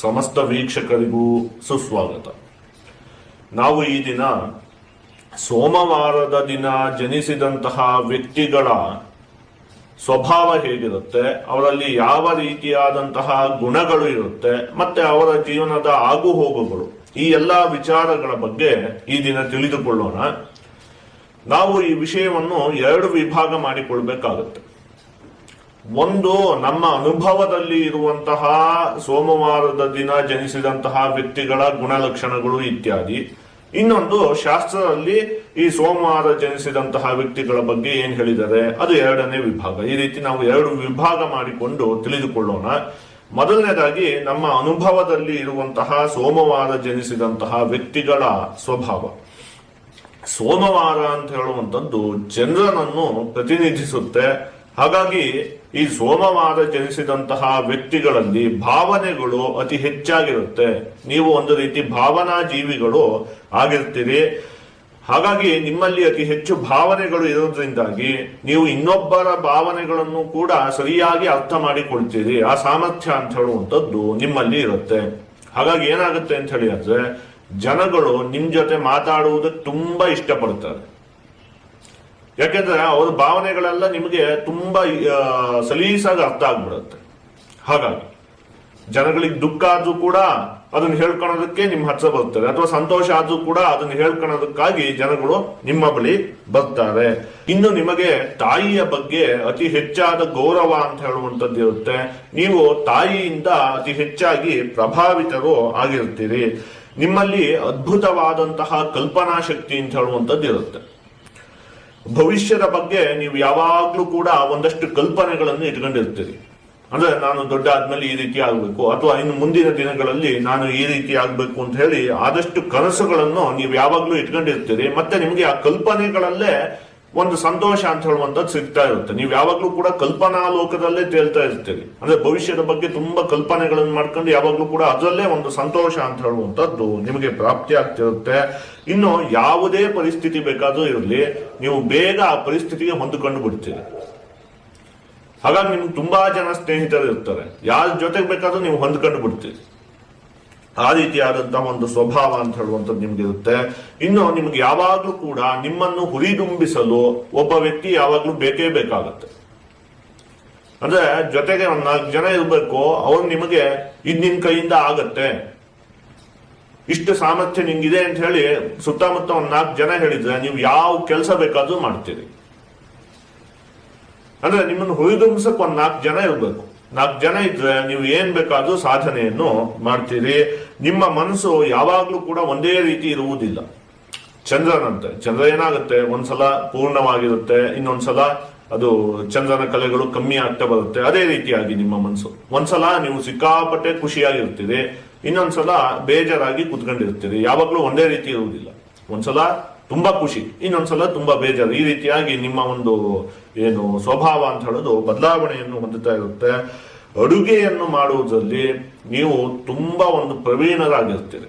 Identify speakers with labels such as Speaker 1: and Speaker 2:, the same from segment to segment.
Speaker 1: ಸಮಸ್ತ ವೀಕ್ಷಕರಿಗೂ ಸುಸ್ವಾಗತ. ನಾವು ಈ ದಿನ ಸೋಮವಾರದ ದಿನ ಜನಿಸಿದಂತಹ ವ್ಯಕ್ತಿಗಳ ಸ್ವಭಾವ ಹೇಗಿರುತ್ತೆ, ಅವರಲ್ಲಿ ಯಾವ ರೀತಿಯಾದಂತಹ ಗುಣಗಳು ಇರುತ್ತೆ, ಮತ್ತೆ ಅವರ ಜೀವನದ ಆಗು ಹೋಗುಗಳು ಈ ಎಲ್ಲ ವಿಚಾರಗಳ ಬಗ್ಗೆ ಈ ದಿನ ತಿಳಿದುಕೊಳ್ಳೋಣ. ನಾವು ಈ ವಿಷಯವನ್ನು ಎರಡು ವಿಭಾಗ ಮಾಡಿಕೊಳ್ಬೇಕಾಗುತ್ತೆ. ಒಂದು ನಮ್ಮ ಅನುಭವದಲ್ಲಿ ಇರುವಂತಹ ಸೋಮವಾರದ ದಿನ ಜನಿಸಿದಂತಹ ವ್ಯಕ್ತಿಗಳ ಗುಣಲಕ್ಷಣಗಳು ಇತ್ಯಾದಿ. ಇನ್ನೊಂದು, ಶಾಸ್ತ್ರದಲ್ಲಿ ಈ ಸೋಮವಾರ ಜನಿಸಿದಂತಹ ವ್ಯಕ್ತಿಗಳ ಬಗ್ಗೆ ಏನ್ ಹೇಳಿದ್ದಾರೆ? ಅದು ಎರಡನೇ ವಿಭಾಗ. ಈ ರೀತಿ ನಾವು ಎರಡು ವಿಭಾಗ ಮಾಡಿಕೊಂಡು ತಿಳಿದುಕೊಳ್ಳೋಣ. ಮೊದಲನೇದಾಗಿ, ನಮ್ಮ ಅನುಭವದಲ್ಲಿ ಇರುವಂತಹ ಸೋಮವಾರ ಜನಿಸಿದಂತಹ ವ್ಯಕ್ತಿಗಳ ಸ್ವಭಾವ. ಸೋಮವಾರ ಅಂತ ಹೇಳುವಂಥದ್ದು ಚಂದ್ರನನ್ನು ಪ್ರತಿನಿಧಿಸುತ್ತೆ. ಹಾಗಾಗಿ ಈ ಸೋಮವಾರ ಜನಿಸಿದಂತಹ ವ್ಯಕ್ತಿಗಳಲ್ಲಿ ಭಾವನೆಗಳು ಅತಿ ಹೆಚ್ಚಾಗಿರುತ್ತೆ. ನೀವು ಒಂದು ರೀತಿ ಭಾವನಾ ಜೀವಿಗಳು ಆಗಿರ್ತೀರಿ. ಹಾಗಾಗಿ ನಿಮ್ಮಲ್ಲಿ ಅತಿ ಹೆಚ್ಚು ಭಾವನೆಗಳು ಇರೋದ್ರಿಂದಾಗಿ ನೀವು ಇನ್ನೊಬ್ಬರ ಭಾವನೆಗಳನ್ನು ಕೂಡ ಸರಿಯಾಗಿ ಅರ್ಥ ಮಾಡಿಕೊಳ್ತೀರಿ. ಆ ಸಾಮರ್ಥ್ಯ ಅಂತ ಹೇಳುವಂಥದ್ದು ನಿಮ್ಮಲ್ಲಿ ಇರುತ್ತೆ. ಹಾಗಾಗಿ ಏನಾಗುತ್ತೆ ಅಂತ ಹೇಳಿದ್ರೆ, ಜನಗಳು ನಿಮ್ ಜೊತೆ ಮಾತಾಡುವುದಕ್ಕೆ ತುಂಬಾ ಇಷ್ಟಪಡ್ತಾರೆ. ಯಾಕೆಂದ್ರೆ ಅವರ ಭಾವನೆಗಳೆಲ್ಲ ನಿಮಗೆ ತುಂಬಾ ಸಲೀಸಾಗಿ ಅರ್ಥ ಆಗ್ಬಿಡುತ್ತೆ. ಹಾಗಾಗಿ, ಜನಗಳಿಗೆ ದುಃಖ ಆದ್ರೂ ಕೂಡ ಅದನ್ನ ಹೇಳ್ಕೊಳೋದಕ್ಕೆ ನಿಮ್ಮ ಹತ್ರ ಬರ್ತಾರೆ ಅಥವಾ ಸಂತೋಷ ಆದ್ರೂ ಕೂಡ ಅದನ್ನ ಹೇಳ್ಕೊಳೋದಕ್ಕಾಗಿ ಜನಗಳು ನಿಮ್ಮ ಬಳಿ ಬರ್ತಾರೆ. ಇನ್ನು ನಿಮಗೆ ತಾಯಿಯ ಬಗ್ಗೆ ಅತಿ ಹೆಚ್ಚಾದ ಗೌರವ ಅಂತ ಹೇಳುವಂತದ್ದು ಇರುತ್ತೆ. ನೀವು ತಾಯಿಯಿಂದ ಅತಿ ಹೆಚ್ಚಾಗಿ ಪ್ರಭಾವಿತರು ಆಗಿರ್ತೀರಿ. ನಿಮ್ಮಲ್ಲಿ ಅದ್ಭುತವಾದಂತಹ ಕಲ್ಪನಾ ಶಕ್ತಿ ಅಂತ ಹೇಳುವಂತದ್ದು ಇರುತ್ತೆ. ಭವಿಷ್ಯದ ಬಗ್ಗೆ ನೀವು ಯಾವಾಗ್ಲೂ ಕೂಡ ಒಂದಷ್ಟು ಕಲ್ಪನೆಗಳನ್ನು ಇಟ್ಕೊಂಡಿರ್ತೀರಿ. ಅಂದ್ರೆ ನಾನು ದೊಡ್ಡ ಆದ್ಮೇಲೆ ಈ ರೀತಿ ಆಗ್ಬೇಕು, ಅಥವಾ ಇನ್ನು ಮುಂದಿನ ದಿನಗಳಲ್ಲಿ ನಾನು ಈ ರೀತಿ ಆಗ್ಬೇಕು ಅಂತ ಹೇಳಿ ಆದಷ್ಟು ಕನಸುಗಳನ್ನು ನೀವು ಯಾವಾಗ್ಲೂ ಇಟ್ಕೊಂಡಿರ್ತೀರಿ. ಮತ್ತೆ ನಿಮಗೆ ಆ ಕಲ್ಪನೆಗಳಲ್ಲೇ ಒಂದು ಸಂತೋಷ ಅಂತ ಹೇಳುವಂತದ್ದು ಸಿಗ್ತಾ ಇರುತ್ತೆ. ನೀವು ಯಾವಾಗಲೂ ಕೂಡ ಕಲ್ಪನಾ ಲೋಕದಲ್ಲೇ ತೇಲ್ತಾ ಇರ್ತೀರಿ. ಅಂದ್ರೆ ಭವಿಷ್ಯದ ಬಗ್ಗೆ ತುಂಬಾ ಕಲ್ಪನೆಗಳನ್ನು ಮಾಡ್ಕೊಂಡು ಯಾವಾಗಲೂ ಕೂಡ ಅದರಲ್ಲೇ ಒಂದು ಸಂತೋಷ ಅಂತ ಹೇಳುವಂತದ್ದು ನಿಮಗೆ ಪ್ರಾಪ್ತಿ ಆಗ್ತಿರುತ್ತೆ. ಇನ್ನು ಯಾವುದೇ ಪರಿಸ್ಥಿತಿ ಬೇಕಾದರೂ ಇರಲಿ, ನೀವು ಬೇಗ ಆ ಪರಿಸ್ಥಿತಿಗೆ ಹೊಂದಿಕೊಂಡು ಬಿಡ್ತೀರಿ. ಹಾಗಾಗಿ ನಿಮ್ಗೆ ತುಂಬಾ ಜನ ಸ್ನೇಹಿತರು ಇರ್ತಾರೆ. ಯಾರ ಜೊತೆಗೆ ಬೇಕಾದ್ರೂ ನೀವು ಹೊಂದ್ಕೊಂಡು ಬಿಡ್ತೀರಿ. ಆ ರೀತಿಯಾದಂತಹ ಒಂದು ಸ್ವಭಾವ ಅಂತ ಹೇಳುವಂಥದ್ದು ನಿಮ್ಗಿರುತ್ತೆ ಇನ್ನು ನಿಮ್ಗೆ ಯಾವಾಗಲೂ ಕೂಡ ನಿಮ್ಮನ್ನು ಹುರಿದುಂಬಿಸಲು ಒಬ್ಬ ವ್ಯಕ್ತಿ ಯಾವಾಗಲೂ ಬೇಕೇ ಬೇಕಾಗುತ್ತೆ. ಅಂದ್ರೆ ಜೊತೆಗೆ ಒಂದ್ ನಾಲ್ಕು ಜನ ಇರಬೇಕು ಅವ್ರು ನಿಮಗೆ ಇದ್ ನಿನ್ ಕೈಯಿಂದ ಆಗತ್ತೆ. ಇಷ್ಟು ಸಾಮರ್ಥ್ಯ ನಿಂಗಿದೆ ಅಂತ ಹೇಳಿ ಸುತ್ತಮುತ್ತ ಒಂದ್ ನಾಲ್ಕು ಜನ ಹೇಳಿದ್ರೆ ನೀವು ಯಾವ ಕೆಲಸ ಬೇಕಾದ್ರೂ ಮಾಡ್ತೀರಿ. ಅಂದ್ರೆ ನಿಮ್ಮನ್ನು ಹುರಿದುಂಬಿಸಕ್ ಒಂದ್ ನಾಲ್ಕು ಜನ ಇರ್ಬೇಕು. ನಾಲ್ಕು ಜನ ಇದ್ರೆ ನೀವು ಏನ್ ಬೇಕಾದ್ರೂ ಸಾಧನೆಯನ್ನು ಮಾಡ್ತೀರಿ. ನಿಮ್ಮ ಮನಸ್ಸು ಯಾವಾಗ್ಲೂ ಕೂಡ ಒಂದೇ ರೀತಿ ಇರುವುದಿಲ್ಲ. ಚಂದ್ರನಂತೆ. ಚಂದ್ರ ಏನಾಗುತ್ತೆ? ಒಂದ್ಸಲ ಪೂರ್ಣವಾಗಿರುತ್ತೆ, ಇನ್ನೊಂದ್ಸಲ ಅದು ಚಂದ್ರನ ಕಲೆಗಳು ಕಮ್ಮಿ ಆಗ್ತಾ ಬರುತ್ತೆ. ಅದೇ ರೀತಿಯಾಗಿ ನಿಮ್ಮ ಮನಸ್ಸು. ಒಂದ್ಸಲ ನೀವು ಸಿಕ್ಕಾಪಟ್ಟೆ ಖುಷಿಯಾಗಿರ್ತೀರಿ, ಇನ್ನೊಂದ್ಸಲ ಬೇಜಾರಾಗಿ ಕುತ್ಕೊಂಡಿರ್ತೀರಿ. ಯಾವಾಗ್ಲೂ ಒಂದೇ ರೀತಿ ಇರುವುದಿಲ್ಲ. ಒಂದ್ಸಲ ತುಂಬಾ ಖುಷಿ. ಇನ್ನೊಂದ್ಸಲ ತುಂಬಾ ಬೇಜಾರು. ಈ ರೀತಿಯಾಗಿ ನಿಮ್ಮ ಒಂದು ಏನು ಸ್ವಭಾವ ಅಂತ ಹೇಳೋದು ಬದಲಾವಣೆಯನ್ನು ಹೊಂದುತ್ತಾ ಇರುತ್ತೆ. ಅಡುಗೆಯನ್ನು ಮಾಡುವುದರಲ್ಲಿ ನೀವು ತುಂಬಾ ಒಂದು ಪ್ರವೀಣರಾಗಿರ್ತೀರಿ.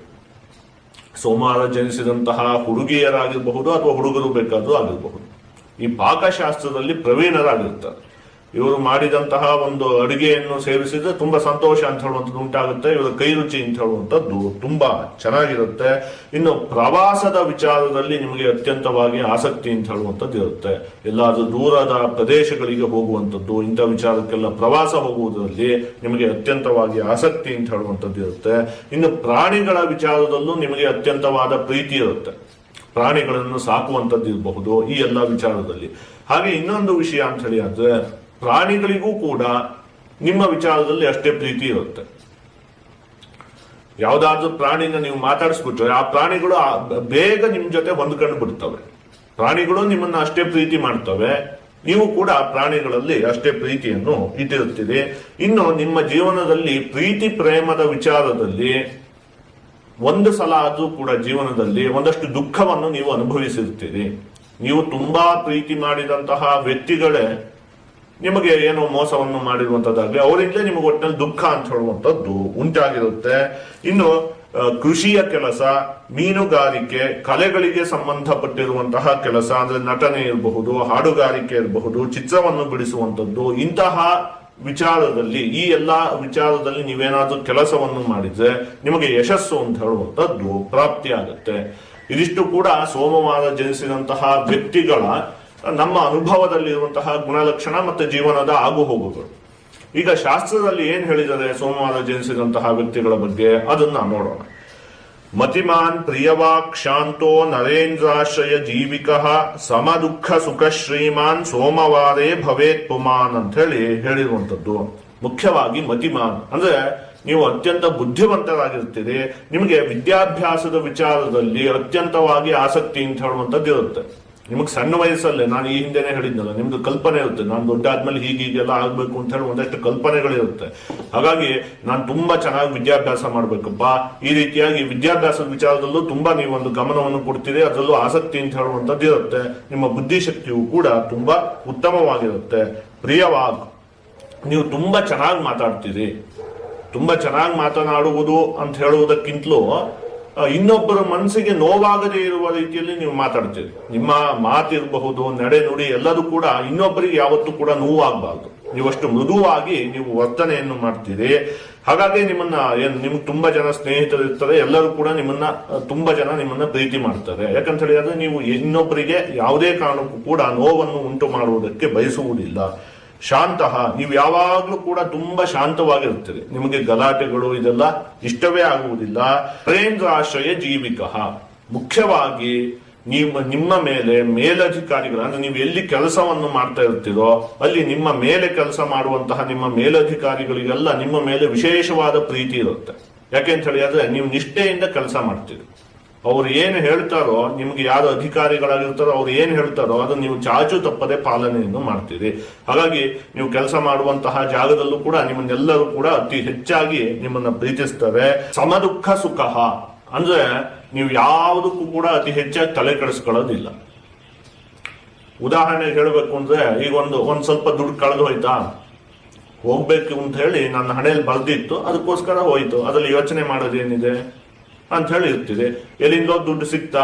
Speaker 1: ಸೋಮವಾರ ಜನಿಸಿದಂತಹ ಹುಡುಗಿಯರಾಗಿರಬಹುದು ಅಥವಾ ಹುಡುಗರು ಬೇಕಾದರೂ ಆಗಿರಬಹುದು. ಈ ಪಾಕಶಾಸ್ತ್ರದಲ್ಲಿ ಪ್ರವೀಣರಾಗಿರ್ತಾರೆ. ಇವರು ಮಾಡಿದಂತಹ ಒಂದು ಅಡುಗೆಯನ್ನು ಸೇವಿಸಿದ್ರೆ ತುಂಬಾ ಸಂತೋಷ ಅಂತ ಹೇಳುವಂಥದ್ದು ಉಂಟಾಗುತ್ತೆ. ಇವರ ಕೈ ರುಚಿ ಅಂತ ಹೇಳುವಂಥದ್ದು ತುಂಬಾ ಚೆನ್ನಾಗಿರುತ್ತೆ. ಇನ್ನು ಪ್ರವಾಸದ ವಿಚಾರದಲ್ಲಿ ನಿಮಗೆ ಅತ್ಯಂತವಾಗಿ ಆಸಕ್ತಿ ಅಂತ ಹೇಳುವಂಥದ್ದು ಇರುತ್ತೆ. ಎಲ್ಲಾದ್ರೂ ದೂರದ ಪ್ರದೇಶಗಳಿಗೆ ಹೋಗುವಂಥದ್ದು, ಇಂಥ ವಿಚಾರಕ್ಕೆಲ್ಲ ಪ್ರವಾಸ ಹೋಗುವುದರಲ್ಲಿ ನಿಮಗೆ ಅತ್ಯಂತವಾಗಿ ಆಸಕ್ತಿ ಅಂತ ಹೇಳುವಂಥದ್ದು ಇರುತ್ತೆ. ಇನ್ನು ಪ್ರಾಣಿಗಳ ವಿಚಾರದಲ್ಲೂ ನಿಮಗೆ ಅತ್ಯಂತವಾದ ಪ್ರೀತಿ ಇರುತ್ತೆ. ಪ್ರಾಣಿಗಳನ್ನು ಸಾಕುವಂಥದ್ದು ಇರಬಹುದು ಈ ಎಲ್ಲ ವಿಚಾರದಲ್ಲಿ. ಹಾಗೆ ಇನ್ನೊಂದು ವಿಷಯ ಅಂತ ಹೇಳಿ ಅಂದ್ರೆ ಪ್ರಾಣಿಗಳಿಗೂ ಕೂಡ ನಿಮ್ಮ ವಿಚಾರದಲ್ಲಿ ಅಷ್ಟೇ ಪ್ರೀತಿ ಇರುತ್ತೆ. ಯಾವುದಾದ್ರೂ ಪ್ರಾಣಿನ ನೀವು ಮಾತಾಡಿಸ್ಬಿಟ್ರೆ ಆ ಪ್ರಾಣಿಗಳು ಬೇಗ ನಿಮ್ಮ ಜೊತೆ ಹೊಂದ್ಕೊಂಡು ಬಿಡ್ತವೆ. ಪ್ರಾಣಿಗಳು ನಿಮ್ಮನ್ನ ಅಷ್ಟೇ ಪ್ರೀತಿ ಮಾಡ್ತವೆ. ನೀವು ಕೂಡ ಪ್ರಾಣಿಗಳಲ್ಲಿ ಅಷ್ಟೇ ಪ್ರೀತಿಯನ್ನು ಇಟ್ಟಿರುತ್ತೀರಿ. ಇನ್ನು ನಿಮ್ಮ ಜೀವನದಲ್ಲಿ ಪ್ರೀತಿ ಪ್ರೇಮದ ವಿಚಾರದಲ್ಲಿ ಒಂದು ಸಲ ಆದರೂ ಕೂಡ ಜೀವನದಲ್ಲಿ ಒಂದಷ್ಟು ದುಃಖವನ್ನು ನೀವು ಅನುಭವಿಸಿರ್ತೀರಿ ನೀವು ತುಂಬಾ ಪ್ರೀತಿ ಮಾಡಿದಂತಹ ವ್ಯಕ್ತಿಗಳೇ ನಿಮಗೆ ಏನು ಮೋಸವನ್ನು ಮಾಡಿರುವಂತದ್ದಾಗ್ಲಿ, ಅವರಿಂದಲೇ ನಿಮಗೆ ಒಟ್ಟಿನಲ್ಲಿ ದುಃಖ ಅಂತ ಹೇಳುವಂತದ್ದು ಉಂಟಾಗಿರುತ್ತೆ. ಇನ್ನು ಕೃಷಿಯ ಕೆಲಸ, ಮೀನುಗಾರಿಕೆ, ಕಲೆಗಳಿಗೆ ಸಂಬಂಧಪಟ್ಟಿರುವಂತಹ ಕೆಲಸ, ಅಂದ್ರೆ ನಟನೆ ಇರಬಹುದು, ಹಾಡುಗಾರಿಕೆ ಇರಬಹುದು, ಚಿತ್ರವನ್ನು ಬಿಡಿಸುವಂತದ್ದು ಇಂತಹ ವಿಚಾರದಲ್ಲಿ, ಈ ಎಲ್ಲಾ ವಿಚಾರದಲ್ಲಿ ನೀವೇನಾದ್ರೂ ಕೆಲಸವನ್ನು ಮಾಡಿದ್ರೆ ನಿಮಗೆ ಯಶಸ್ಸು ಅಂತ ಹೇಳುವಂತದ್ದು ಪ್ರಾಪ್ತಿಯಾಗುತ್ತೆ. ಇದಿಷ್ಟು ಕೂಡ ಸೋಮವಾರ ಜನಿಸಿದಂತಹ ವ್ಯಕ್ತಿಗಳ ನಮ್ಮ ಅನುಭವದಲ್ಲಿರುವಂತಹ ಗುಣಲಕ್ಷಣ ಮತ್ತು ಜೀವನದ ಆಗುಹೋಗುಗಳು ಈಗ ಶಾಸ್ತ್ರದಲ್ಲಿ ಏನ್ ಹೇಳಿದರೆ ಸೋಮವಾರ ಜನಿಸಿದಂತಹ ವ್ಯಕ್ತಿಗಳ ಬಗ್ಗೆ ಅದನ್ನ ನೋಡೋಣ. ಮತಿಮಾನ್ ಪ್ರಿಯವಾಕ್ ಶಾಂತೋ ನರೇಂದ್ರಾಶ್ರಯ ಜೀವಿಕ ಸಮ ದುಃಖ ಸುಖ ಶ್ರೀಮಾನ್ ಸೋಮವಾರೇ ಭವೇತ್ ಪುಮಾನ್ ಅಂತ ಹೇಳಿ ಹೇಳಿರುವಂತದ್ದು ಮುಖ್ಯವಾಗಿ ಮತಿಮಾನ್. ಅಂದ್ರೆ ನೀವು ಅತ್ಯಂತ ಬುದ್ಧಿವಂತರಾಗಿರ್ತೀರಿ, ನಿಮಗೆ ವಿದ್ಯಾಭ್ಯಾಸದ ವಿಚಾರದಲ್ಲಿ ಅತ್ಯಂತವಾಗಿ ಆಸಕ್ತಿ ಅಂತ ಹೇಳುವಂಥದ್ದು ಇರುತ್ತೆ ನಿಮಗೆ ಸಣ್ಣ ವಯಸ್ಸಲ್ಲೇ, ನಾನು ಈ ಹಿಂದೆನೆ ಹೇಳಿದ್ನಲ್ಲ, ನಿಮ್ದು ಕಲ್ಪನೆ ಇರುತ್ತೆ, ನಾನು ದೊಡ್ಡ ಆದ್ಮೇಲೆ ಹೀಗೆ ಹೀಗೆಲ್ಲ ಆಗ್ಬೇಕು ಅಂತ ಹೇಳಿ ಒಂದಷ್ಟು ಕಲ್ಪನೆಗಳಿರುತ್ತೆ ಹಾಗಾಗಿ ನಾನು ತುಂಬಾ ಚೆನ್ನಾಗಿ ವಿದ್ಯಾಭ್ಯಾಸ ಮಾಡ್ಬೇಕಪ್ಪ ಈ ರೀತಿಯಾಗಿ ವಿದ್ಯಾಭ್ಯಾಸದ ವಿಚಾರದಲ್ಲೂ ತುಂಬಾ ನೀವು ಒಂದು ಗಮನವನ್ನು ಕೊಡ್ತೀರಿ, ಅದರಲ್ಲೂ ಆಸಕ್ತಿ ಅಂತ ಹೇಳುವಂಥದ್ದು ಇರುತ್ತೆ. ನಿಮ್ಮ ಬುದ್ಧಿಶಕ್ತಿಯು ಕೂಡ ತುಂಬಾ ಉತ್ತಮವಾಗಿರುತ್ತೆ. ಪ್ರಿಯವಾಗ್, ನೀವು ತುಂಬಾ ಚೆನ್ನಾಗಿ ಮಾತಾಡ್ತೀರಿ. ತುಂಬಾ ಚೆನ್ನಾಗಿ ಮಾತನಾಡುವುದು ಅಂತ ಹೇಳುವುದಕ್ಕಿಂತಲೂ ಇನ್ನೊಬ್ಬರ ಮನಸ್ಸಿಗೆ ನೋವಾಗದೇ ಇರುವ ರೀತಿಯಲ್ಲಿ ನೀವು ಮಾತಾಡ್ತೀರಿ. ನಿಮ್ಮ ಮಾತಿರಬಹುದು, ನಡೆ ನುಡಿ ಎಲ್ಲದೂ ಕೂಡ ಇನ್ನೊಬ್ಬರಿಗೆ ಯಾವತ್ತೂ ಕೂಡ ನೋವಾಗಬಾರ್ದು. ನೀವಷ್ಟು ಮೃದುವಾಗಿ ನೀವು ವರ್ತನೆಯನ್ನು ಮಾಡ್ತೀರಿ. ಹಾಗಾಗಿ ನಿಮ್ಮನ್ನ ಏನ್, ನಿಮ್ಗೆ ತುಂಬಾ ಜನ ಸ್ನೇಹಿತರು ಇರ್ತಾರೆ, ಎಲ್ಲರೂ ಕೂಡ ನಿಮ್ಮನ್ನ ತುಂಬಾ ಜನ ನಿಮ್ಮನ್ನ ಪ್ರೀತಿ ಮಾಡ್ತಾರೆ. ಯಾಕಂತ ಹೇಳಿದ್ರೆ ನೀವು ಇನ್ನೊಬ್ಬರಿಗೆ ಯಾವುದೇ ಕಾರಣಕ್ಕೂ ಕೂಡ ನೋವನ್ನು ಉಂಟು ಮಾಡುವುದಕ್ಕೆ ಬಯಸುವುದಿಲ್ಲ. ಶಾಂತಃ. ನೀವು ಯಾವಾಗಲೂ ಕೂಡ ತುಂಬಾ ಶಾಂತವಾಗಿರುತ್ತದೆ ನಿಮಗೆ ಗಲಾಟೆಗಳು ಇದೆಲ್ಲ ಇಷ್ಟವೇ ಆಗುವುದಿಲ್ಲ. ಪ್ರೇಂದ್ರ ಆಶ್ರಯ ಜೀವಿಕ. ಮುಖ್ಯವಾಗಿ ನಿಮ್ಮ ನಿಮ್ಮ ಮೇಲೆ ಮೇಲಧಿಕಾರಿಗಳು, ಅಂದ್ರೆ ನೀವು ಎಲ್ಲಿ ಕೆಲಸವನ್ನು ಮಾಡ್ತಾ ಇರ್ತೀರೋ, ಅಲ್ಲಿ ನಿಮ್ಮ ಮೇಲೆ ಕೆಲಸ ಮಾಡುವಂತಹ ನಿಮ್ಮ ಮೇಲಧಿಕಾರಿಗಳಿಗೆಲ್ಲ ನಿಮ್ಮ ಮೇಲೆ ವಿಶೇಷವಾದ ಪ್ರೀತಿ ಇರುತ್ತೆ. ಯಾಕೆ ಅಂತ ಹೇಳಿದ್ರೆ ನೀವು ನಿಷ್ಠೆಯಿಂದ ಕೆಲಸ ಮಾಡ್ತೀರಿ. ಅವ್ರು ಏನು ಹೇಳ್ತಾರೋ, ನಿಮ್ಗೆ ಯಾರು ಅಧಿಕಾರಿಗಳಾಗಿರ್ತಾರೋ, ಅವ್ರು ಏನು ಹೇಳ್ತಾರೋ ಅದನ್ನ ನೀವು ಚಾಚು ತಪ್ಪದೆ ಪಾಲನೆಯನ್ನು ಮಾಡ್ತೀರಿ. ಹಾಗಾಗಿ ನೀವು ಕೆಲಸ ಮಾಡುವಂತಹ ಜಾಗದಲ್ಲೂ ಕೂಡ ನಿಮ್ಮನ್ನೆಲ್ಲರೂ ಕೂಡ ಅತಿ ಹೆಚ್ಚಾಗಿ ನಿಮ್ಮನ್ನ ಪ್ರೀತಿಸ್ತಾರೆ ಸಮದುಃಖ ಸುಖ ಅಂದ್ರೆ ನೀವು ಯಾವುದಕ್ಕೂ ಕೂಡ ಅತಿ ಹೆಚ್ಚಾಗಿ ತಲೆ ಕೆಡಿಸ್ಕೊಳ್ಳೋದಿಲ್ಲ. ಉದಾಹರಣೆಗೆ ಹೇಳಬೇಕು ಅಂದ್ರೆ, ಈಗ ಒಂದು ಒಂದು ಸ್ವಲ್ಪ ದುಡ್ಡು ಕಳೆದು ಹೋಯ್ತಾ? ಹೋಗ್ಬೇಕು ಅಂತ ಹೇಳಿ ನನ್ನ ಹಣೆಯಲ್ಲಿ ಬರ್ದಿತ್ತು ಅದಕ್ಕೋಸ್ಕರ ಹೋಯ್ತು. ಅದ್ರಲ್ಲಿ ಯೋಚನೆ ಮಾಡೋದೇನಿದೆ ಅಂತ ಹೇಳಿ ಇರ್ತಿದೆ. ಎಲ್ಲಿಂದೋ ದುಡ್ಡು ಸಿಕ್ತಾ?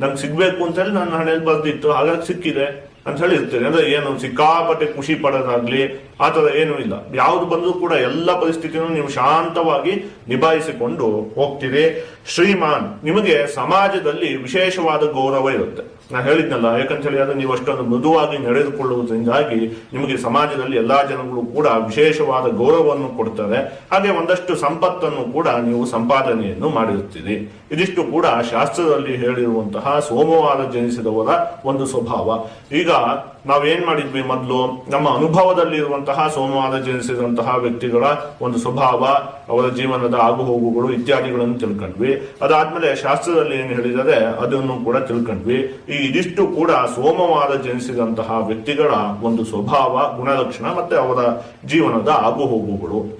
Speaker 1: ನಂಗೆ ಸಿಗ್ಬೇಕು ಅಂತ ಹೇಳಿ ನನ್ನ ಹಣೆಯಲ್ಲಿ ಬರ್ದಿತ್ತು ಹಾಗಾಗಿ ಸಿಕ್ಕಿದೆ ಅಂತ ಹೇಳಿ ಇರ್ತೇನೆ ಅಂದ್ರೆ ಏನು, ಸಿಕ್ಕಾಪಟ್ಟೆ ಖುಷಿ ಪಡೋದಾಗ್ಲಿ ಆ ಥರ ಏನೂ ಇಲ್ಲ. ಯಾವ್ದು ಬಂದರೂ ಕೂಡ ಎಲ್ಲ ಪರಿಸ್ಥಿತಿನೂ ನೀವು ಶಾಂತವಾಗಿ ನಿಭಾಯಿಸಿಕೊಂಡು ಹೋಗ್ತೀರಿ. ಶ್ರೀಮಾನ್, ನಿಮಗೆ ಸಮಾಜದಲ್ಲಿ ವಿಶೇಷವಾದ ಗೌರವ ಇರುತ್ತೆ. ನಾ ಹೇಳಿದ್ನಲ್ಲ ಯಾಕಂತ ಹೇಳಿದ್ರೆ ನೀವು ಅಷ್ಟೊಂದು ಮೃದುವಾಗಿ ನಡೆದುಕೊಳ್ಳುವುದರಿಂದಾಗಿ ನಿಮಗೆ ಸಮಾಜದಲ್ಲಿ ಎಲ್ಲಾ ಜನಗಳು ಕೂಡ ವಿಶೇಷವಾದ ಗೌರವವನ್ನು ಕೊಡ್ತಾರೆ. ಹಾಗೆ ಒಂದಷ್ಟು ಸಂಪತ್ತನ್ನು ಕೂಡ ನೀವು ಸಂಪಾದನೆಯನ್ನು ಮಾಡಿರುತ್ತೀರಿ. ಇದಿಷ್ಟು ಕೂಡ ಶಾಸ್ತ್ರದಲ್ಲಿ ಹೇಳಿರುವಂತಹ ಸೋಮವಾರ ಜನಿಸಿದವರ ಒಂದು ಸ್ವಭಾವ. ಈಗ ನಾವೇನ್ ಮಾಡಿದ್ವಿ ಮೊದಲು? ನಮ್ಮ ಅನುಭವದಲ್ಲಿ ಇರುವಂತಹ ಸೋಮವಾರ ಜನಿಸಿದಂತಹ ವ್ಯಕ್ತಿಗಳ ಒಂದು ಸ್ವಭಾವ, ಅವರ ಜೀವನದ ಆಗುಹೋಗುಗಳು ಇತ್ಯಾದಿಗಳನ್ನು ತಿಳ್ಕೊಂಡ್ವಿ. ಅದಾದ್ಮೇಲೆ ಶಾಸ್ತ್ರದಲ್ಲಿ ಏನು ಹೇಳಿದರೆ ಅದನ್ನು ಕೂಡ ತಿಳ್ಕೊಂಡ್ವಿ. ಈ ಇದಿಷ್ಟು ಕೂಡ ಸೋಮವಾರ ಜನಿಸಿದಂತಹ ವ್ಯಕ್ತಿಗಳ ಒಂದು ಸ್ವಭಾವ, ಗುಣಲಕ್ಷಣ ಮತ್ತೆ ಅವರ ಜೀವನದ ಆಗುಹೋಗುಗಳು.